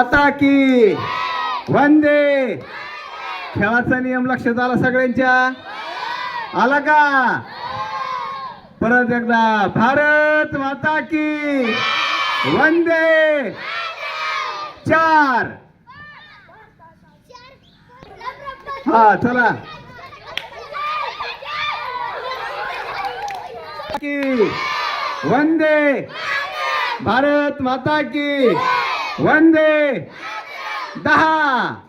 आता की वंदे. खेळाचा नियम लक्षात आला सगळ्यांच्या? आला का? परत एकदा भारत माता की वंदे. चार. हा चला. की वंदे. भारत माता की वंदे! दहा!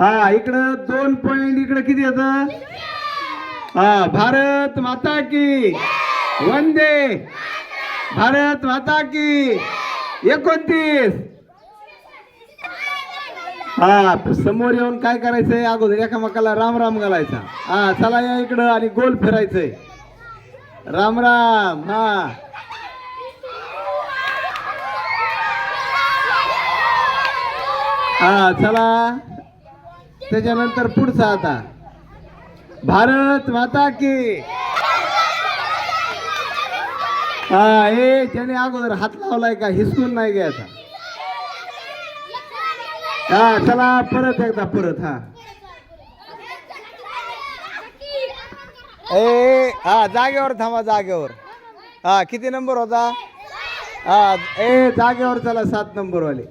हा इकडं दोन पॉइंट इकडं किती येत? हा भारत माता की! वंदे! भारत माता की! एकोणतीस! हा समोर येऊन काय करायचंय? अगोदर एकामेकाला राम राम घालायचा. हा चला या इकडं आणि गोल फिरायचंय. राम राम हा. हा चला. त्याच्यानंतर पुढचा आता. भारत माता की. हा हे ज्याने अगोदर हात लावलाय का हिसकून नाही घ्यायचा. हा चला परत एकदा परत हा. ए हा जागेवर थांबा जागेवर. हा किती नंबर होता? हा ए जागेवर चला सात नंबर वाले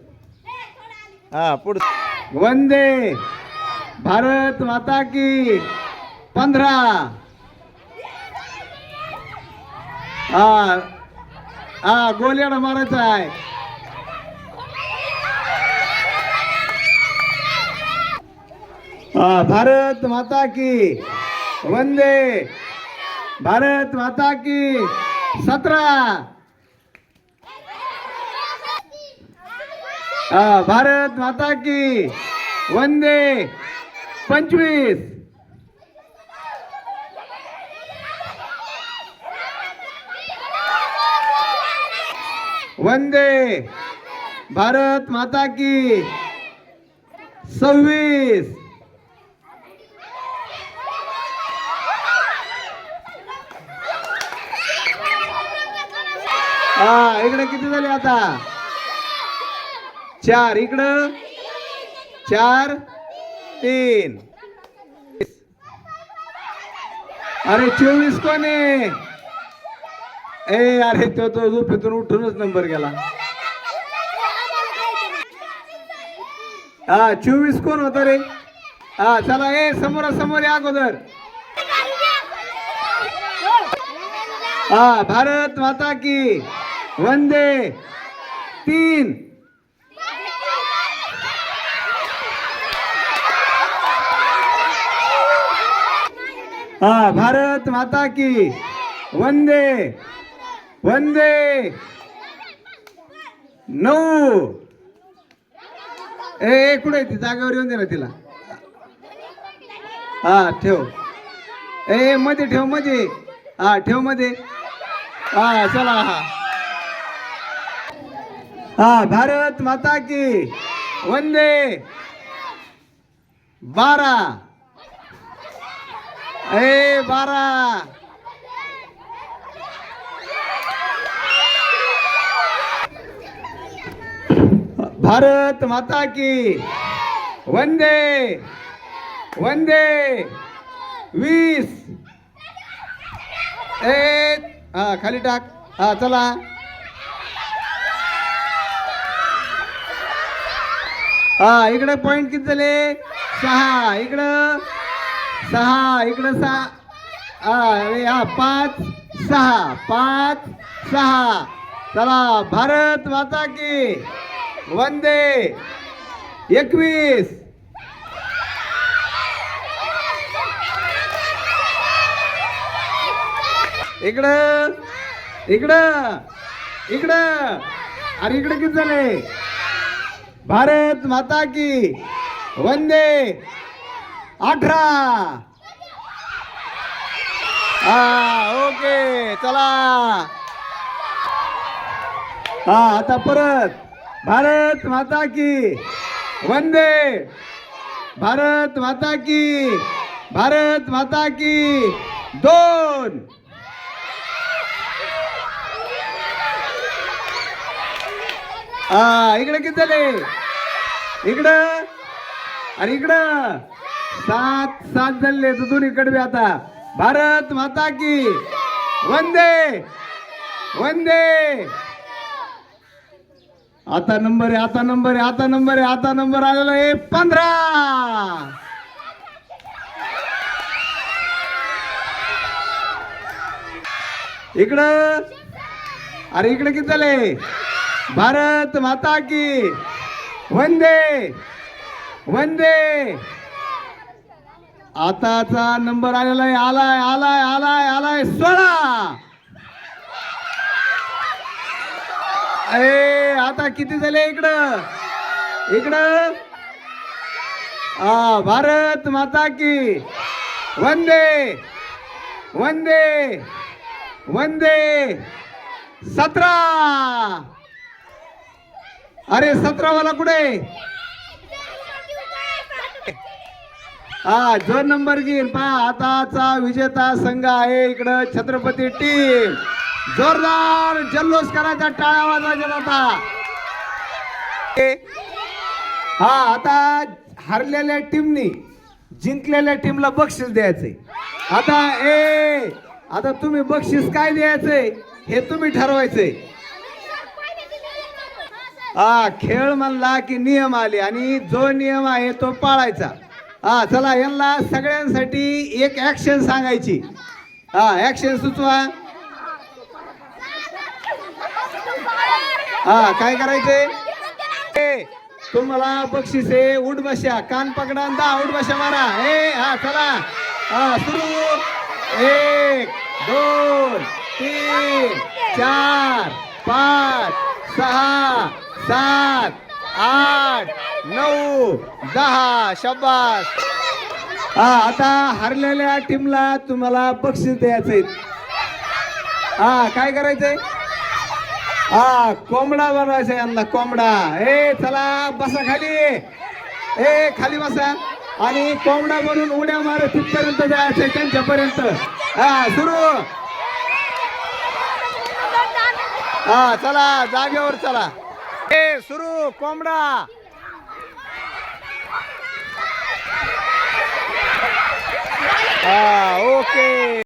हा पुढ वंदे भारत माता की पंधरा. हा हा गोल्याडा मारायचा आहे. हा भारत माता की वंदे भारत माता की सतरा. हा भारत माता की। वंदे। पंचवीस। वंदे। भारत माता की। सव्वीस। हा इकडे किती झाले आता? चार इकडं. चार तीन. अरे चोवीस कोण? आहे ए अरे तो तो झोपेतून उठूनच नंबर गेला. हा चोवीस कोण होता रे? हा चला ए समोर समोर या अगोदर. हा भारत माता की. वंदे. तीन. हा भारत माता की। वंदे। वंदे। नऊ। ए कुठे ती? जागेवर येऊन दे ना तिला. हा ठेव. ए मध्ये ठेवमध्ये. हा ठेवमध्ये. हा चला हा. हा भारत माता की। वंदे। बारा। ए बारा. भारत माता की वंदे वंदे वीस. ए हा खाली टाक. हा चला. हा इकडे पॉइंट किती झाले? सहा. इकडं सहा इकडं सहा. हा अरे हा पाच सहा. पाच सहा. चला भारत माता की. वंदे. एकवीस. इकडं. इकडं. इकडं. अरे इकडे किती झाले भारत माता की. वंदे. अठरा. हा ओके चला. हा आता परत. भारत माता की. वंदे. भारत माता की. भारत माता की. दोन. हा इकडे किती झाले? इकडं. आणि इकडं. सात सात झाले तर दोन्ही कडवे आता. भारत माता की. वंदे. वंदे. आता नंबर आहे आता नंबर आहे आता नंबर आहे आता नंबर आलेला आहे पंधरा. इकडं. अरे इकडे किती झाले? भारत माता की. वंदे. वंदे. आताचा नंबर आलेला आहे आलाय आलाय आलाय आलाय सोळा अरे आता किती झाले इकडं? इकडं? हा भारत माता की! वंदे! वंदे! वंदे! सतरा! अरे सतरा वाला कुठे? हा जो नंबर घेईन. पहा आताचा विजेता संघ आहे इकडं छत्रपती टीम. जोरदार जल्लोष करायचा टाळा वाजायचा आता हा आता हरलेल्या टीमनी जिंकलेल्या टीमला बक्षीस द्यायचे आता ए आता तुम्ही बक्षीस काय द्यायचंय हे तुम्ही ठरवायचंय. हा खेळ म्हणला की नियम आले आणि जो नियम आहे तो पाळायचा. हा चला यांना सगळ्यांसाठी एक ऍक्शन सांगायची. हा ऍक्शन सुचवा. हा काय करायचे तुम्हाला बक्षीस आहे उठ बशा कान पकडा दहा उठ बशा मारा. ए हा चला. हा सुरू. एक दोन तीन चार पाच सहा सात आठ नऊ दहा शब्बास हा आता हरलेल्या टीमला तुम्हाला बक्षीस द्यायचंय. हा काय करायचंय? हा कोंबडा बनवायचा यांना कोंबडा. ए चला बसा खाली. ए खाली बसा. आणि कोंबडा बनवून उड्या मारत तिथपर्यंत जायचंय त्यांच्यापर्यंत. हा सुरू. हा चला जागेवर चला. ए सुरू कोंबडा. हा ओके